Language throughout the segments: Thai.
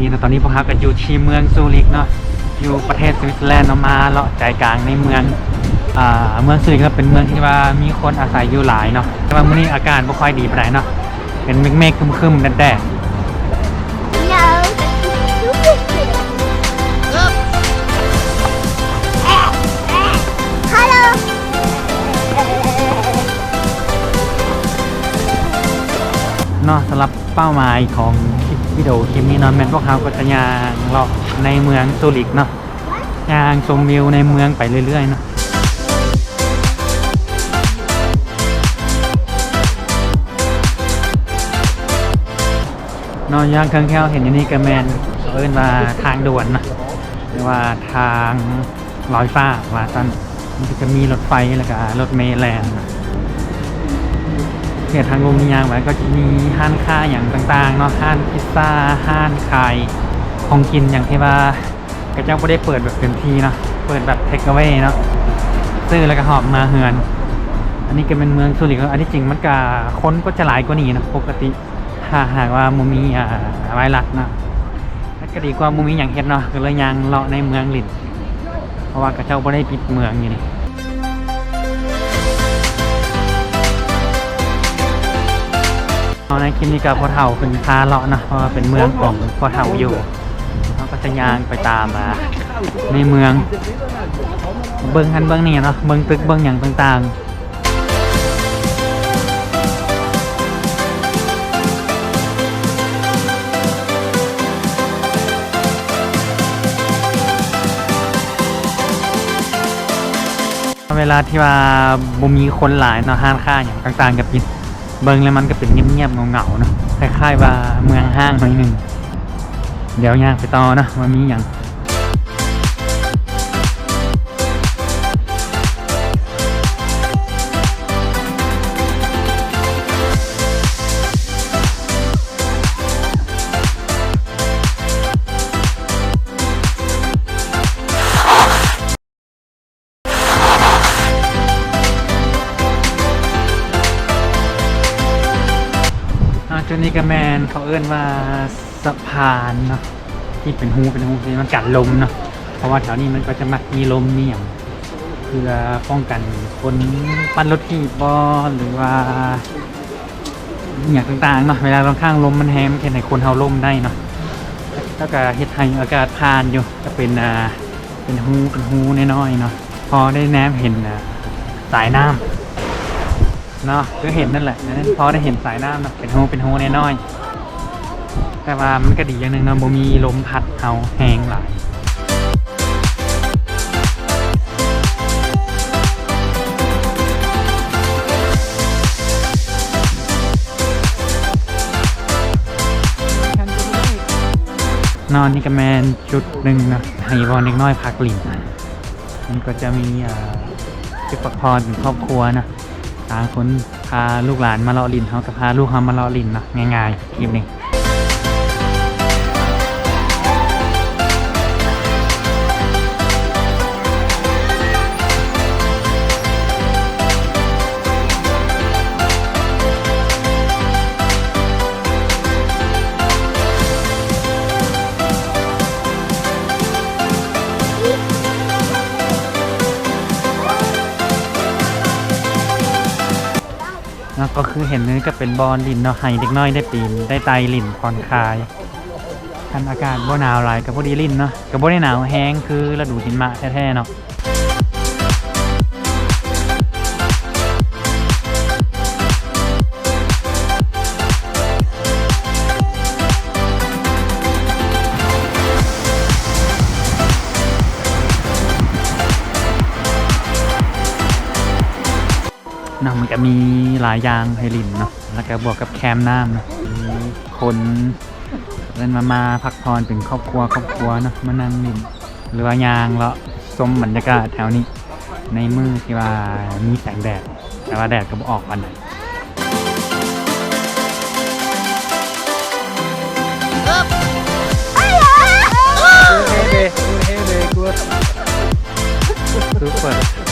นี้นะตอนนี้พวกเราก็อยู่ที่เมืองซูริกเนาะอยู่ประเทศสวิตเซอร์แลนด์เนาะมาเลาะใจกลางในเมืองอ่าเมืองซูริกก็เป็นเมืองที่ว่ามีคนอาศัยอยู่หลายเนาะแต่ว่ามื้อนี้อากาศไม่ค่อยดีปานใดเนาะเป็นเมฆๆครึมๆแดด สำหรับเป้าหมายของวิดีโอคลิปนี้เนาะแมนพวกเราก็จะยางเลาะในเมืองซูริกเนาะย่างชมวิวในเมืองไปเรื่อยๆเนาะนอนย่างเครื่องแค่เห็นอย่างนี้ก็แมนเอิ้นว่าทางด่วนนะหรือว่าทางลอยฟ้าว่าตันมันจะมีรถไฟแล้วก็รถเมล์แลนด์ เนี่ยทางลงยางไว้ก็จะมีห้านค้าอย่างต่างๆเนาะห้านพิซซ่าห้านขายของกินอย่างที่ว่ากระเจ้าไม่ได้เปิดแบบเต็มที่เนาะเปิดแบบเทคเอาไว้เนาะซื้อแล้วก็หอบมาเฮือน อันนี้ก็เป็นเมืองสุริกอันที่จริงมันก็คนก็จะหลายกว่านี้นะปกติถ้าหากว่ามุมีอ่าไวรัสเนาะแล้วก็ดีกว่ามุมีอย่างเฮ็ดเนาะก็เลยยังเลาะในเมืองลินเพราะว่ากระเจ้าไ่ได้ปิดเมืองอยู่นี่ เอาในคลิปนี้กับพ่อเฒ่าเป็นพาเลาะนะเพราะว่าเป็นเมืองของพ่อเฒ่าอยู่เขาก็จะย่างไปตามมาในเมือง เบิ้งหันเบิ้งนี่เนาะเบิ้งตึกเบิ้งอย่างต่างๆเวลาที่ว่าบ่มีคนหลายเนาะห้างค้าอย่างต่างๆกับปิด เบิ้งแล้วมันก็เป็นเงียบๆเงาๆเนาะคล้ายๆว่าเมืองห้างหน่อยหนึงเดี๋ยวย่างไปต่อเนาะว่ามีอย่าง อ่าจุดนี้ก็แมนเขาเอิ้นว่าสะพานเนาะที่เป็นหูเป็นหูที่มันกันลมเนาะเพราะว่าแถวนี้มันก็จะมักมีลมมีอย่างเพื่อป้องกันคนปั้นรถที่บอหรือว่าอย่างต่างๆเนาะเวลาเราข้างลมมันแฮมนเห็นให้คนเฮาลมได้เนาะแล้วก็เฮ็ดให้อากาศผ่านอยู่ก็เป็นอ่าเป็นหูเป็นหูน้อยๆเนาะพอได้แนมเห็นอ่าสายน้ำ เนาะก็เห็นนั่นแหละนั่นพอได้เห็นสายน้ำเนาะเป็นโฮเป็นโฮแน่น้อยแต่ว่ามันก็ดีอย่างหนึ่งเนาะบ่มีลมพัดเอาแหงหลายนอนนี่ก็แมนจุดหนึ่งนะให้บอลเล็กน้อยพักหลินมันก็จะมีอ่าจุดพักพรเป็นครอบครัวนะ พางคนพาลูกหลานมาเลาะลินเขาก็พาลูกเขามาเลาะลินเนาะง่ายๆคลิปนี้ ก็คือเห็นนี้ก็เป็นบอลลินเนาะให้เด็กน้อยได้ปีนได้ไตลินผ่อนคลายทันอากาศบ่หนาวหลายกับพอดีลินเนาะกับบ่ได้หนาวแห้งคือฤดูหิมะแท้ๆเนาะ มันก็มีหลายอย่างให้ลินเนาะแล้วก็บวกกับแคมน้ำเนาะมีคนเดินมามาพักผ่อนเป็นครอบครัวครอบครัวเนาะมานั่งลินหรือว่ายางเลาะชมบรรยากาศแถวนี้ ในมือที่ว่ามีแสงแดด แต่ว่าแดดก็บ่ออกวันไหน Super. Whoa,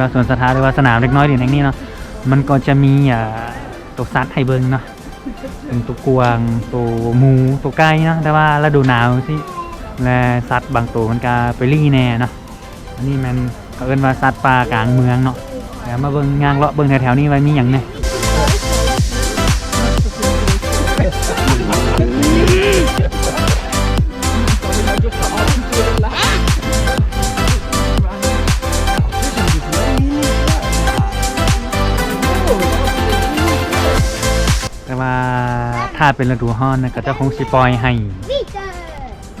ว่าสวนสาธารณะหรือว่าสนามเล็กน้อยหรือย่างนี้เนาะมันก็จะมีอ่าตัวสัตว์ให้เบิ่งเนาะเป็นตัวกวางตัวหมูตัวไก่เนาะแต่ว่าฤดูหนาวสิและสัตว์บางตัวมันก็ไปรี่แน่เนาะอันนี้มันเอิ้นว่าสัตว์ป่ากลางเมืองเนาะแล้วมาเบิ่งงางเลาะเบิ่งแถวๆนี้ไว้มีหยังเนี่ย ถ้าเป็นฤดูร้อนนะก็จะคงสิปล่อยให้วิเตอร์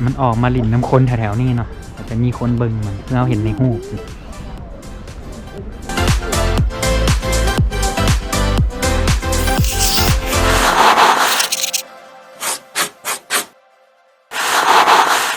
มันออกมาหลินน้ำคนแถวๆนี้เนาะก็จะมีคนเบิ่งมันเพื่อเราเห็นในหูป